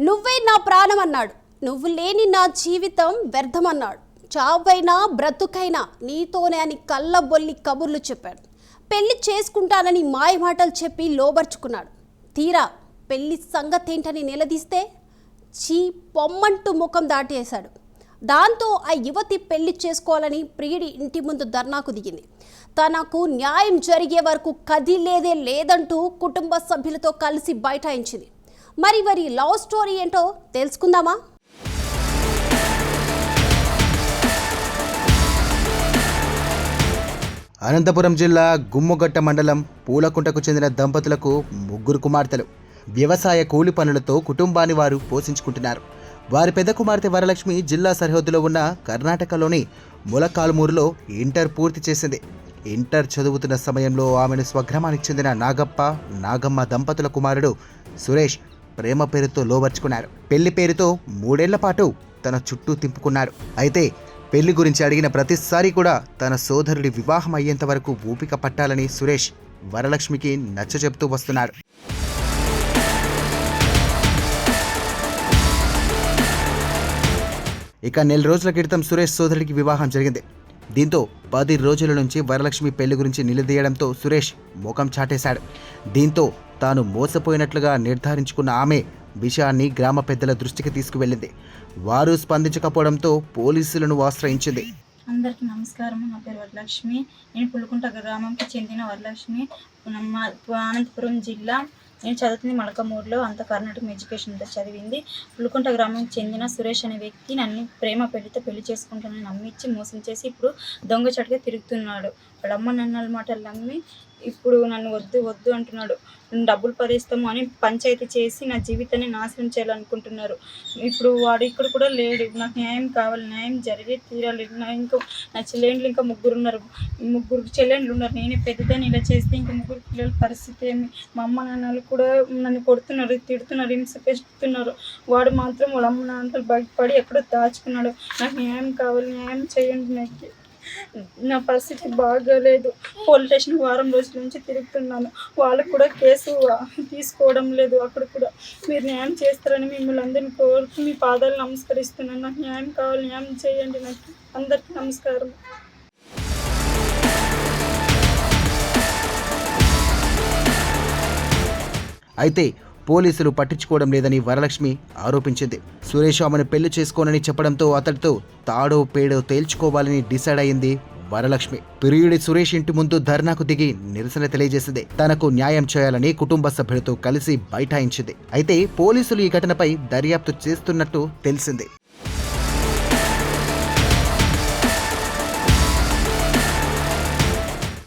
నువ్వే నా ప్రాణం అన్నాడు నువ్వు లేని నా జీవితం వ్యర్థమన్నాడు. చావైనా బ్రతుకైనా నీతోనే అని కళ్ళబొల్లి కబుర్లు చెప్పాడు. పెళ్ళి చేసుకుంటానని మాయమాటలు చెప్పి లోబర్చుకున్నాడు. తీరా పెళ్ళి సంగతేంటని నిలదీస్తే చీ పొమ్మంటూ ముఖం దాటేశాడు. దాంతో ఆ యువతి పెళ్ళి చేసుకోవాలని ప్రియుడి ఇంటి ముందు ధర్నాకు దిగింది. తనకు న్యాయం జరిగే వరకు కదిలేదే లేదంటూ కుటుంబ సభ్యులతో కలిసి బైఠాయించింది. మరి వారి లవ్ స్టోరీ ఏంటో తెలుసుకుందామా? అనంతపురం జిల్లా గుమ్మగట్ట మండలం పూలకుంటకు చెందిన దంపతులకు ముగ్గురు కుమార్తెలు. వ్యవసాయ కూలి పనులతో కుటుంబాన్ని వారు పోషించుకుంటున్నారు. వారి పెద్ద కుమార్తె వరలక్ష్మి జిల్లా సరిహద్దులో ఉన్న కర్ణాటకలోని ములకాల్మూరులో ఇంటర్ పూర్తి చేసింది. ఇంటర్ చదువుతున్న సమయంలో ఆమెను స్వగ్రామానికి చెందిన నాగప్ప నాగమ్మ దంపతుల కుమారుడు సురేష్ ప్రేమ పేరుతో లోబర్చుకున్నారు. పెళ్ళి పేరుతో మూడేళ్ళ పాటు తన చుట్టూ తింపుకున్నారు అయితే పెళ్ళి గురించి అడిగిన ప్రతిసారి కూడా తన సోదరుడి వివాహం అయ్యేంత వరకు ఊపిక పట్టాలని సురేష్ వరలక్ష్మికి నచ్చజెప్తూ వస్తున్నాడు ఇక నెల రోజుల క్రితం సురేష్ సోదరుడికి వివాహం జరిగింది. దీంతో పది రోజుల నుంచి వరలక్ష్మి పెళ్ళి గురించి నిలదీయడంతో సురేష్ ముఖం చాటేశాడు. దీంతో తాను మోసపోయినట్లుగా నిర్ధారించుకున్న ఆమె విషయాన్ని గ్రామ పెద్దల దృష్టికి తీసుకువెళ్ళింది. వారు స్పందించకపోవడంతో పోలీసులను ఆశ్రయించింది. అందరికీ నమస్కారం. నా పేరు వరలక్ష్మి. నేను పులుకుంట గ్రామంకి చెందిన వరలక్ష్మి. అనంతపురం జిల్లా నేను చదువుతుంది మలకమూరులో అంత కర్ణాటక ఎడ్యుకేషన్ అంతా చదివింది. పులుకుంట గ్రామానికి చెందిన సురేష్ అనే వ్యక్తి నన్ను ప్రేమ పెళ్ళితో పెళ్ళి చేసుకుంటానని నమ్మించి మోసం చేసి ఇప్పుడు దొంగ చటుగా తిరుగుతున్నాడు. వాళ్ళ అమ్మ నన్నల మాటలు నమ్మి ఇప్పుడు నన్ను వద్దు వద్దు అంటున్నాడు. నేను డబ్బులు పదేస్తాము అని పంచాయతీ చేసి నా జీవితాన్ని నాశనం చేయాలనుకుంటున్నారు. ఇప్పుడు వాడు ఇక్కడ కూడా లేడు. నాకు న్యాయం కావాలి న్యాయం జరిగే తీరాలి. నా ఇంకా నా చెల్లెండ్లు ఇంకా ముగ్గురు ఉన్నారు ముగ్గురు చెల్లెండ్లు ఉన్నారు. నేనే పెద్దదాన్ని ఇలా చేస్తే ఇంకా ముగ్గురు పిల్లల పరిస్థితి ఏమి? మా అమ్మ నాన్నలు కూడా నన్ను కొడుతున్నారు తిడుతున్నారు హింస వాడు మాత్రం వాళ్ళ అమ్మ నాన్నలు బయటపడి ఎక్కడో దాచుకున్నాడు. నాకు న్యాయం కావాలి న్యాయం చేయండి నాకు. నా పరిస్థితి బాగాలేదు. పోలీస్ స్టేషన్ వారం రోజుల నుంచి తిరుగుతున్నాను. వాళ్ళకు కూడా కేసు తీసుకోవడం లేదు. అక్కడ కూడా మీరు న్యాయం చేస్తారని మిమ్మల్ని అందరిని కోరుతూ మీ పాదాలు నమస్కరిస్తున్నాను. నాకు న్యాయం కావాలి న్యాయం చేయండి నాకు. అందరికీ నమస్కారం. అయితే పోలీసులు పట్టించుకోవడం లేదని వరలక్ష్మి ఆరోపించింది. సురేష్ ఆమెను పెళ్ళి చేసుకోనని చెప్పడంతో అతడితో తాడో పేడో తేల్చుకోవాలని డిసైడ్ అయింది వరలక్ష్మి. పిరియుడి సురేష్ ఇంటి ముందు ధర్నాకు దిగి నిరసన తెలియజేసింది. తనకు న్యాయం చేయాలని కుటుంబ సభ్యులతో కలిసి బైఠాయించింది. అయితే పోలీసులు ఈ ఘటనపై దర్యాప్తు చేస్తున్నట్టు తెలిసింది.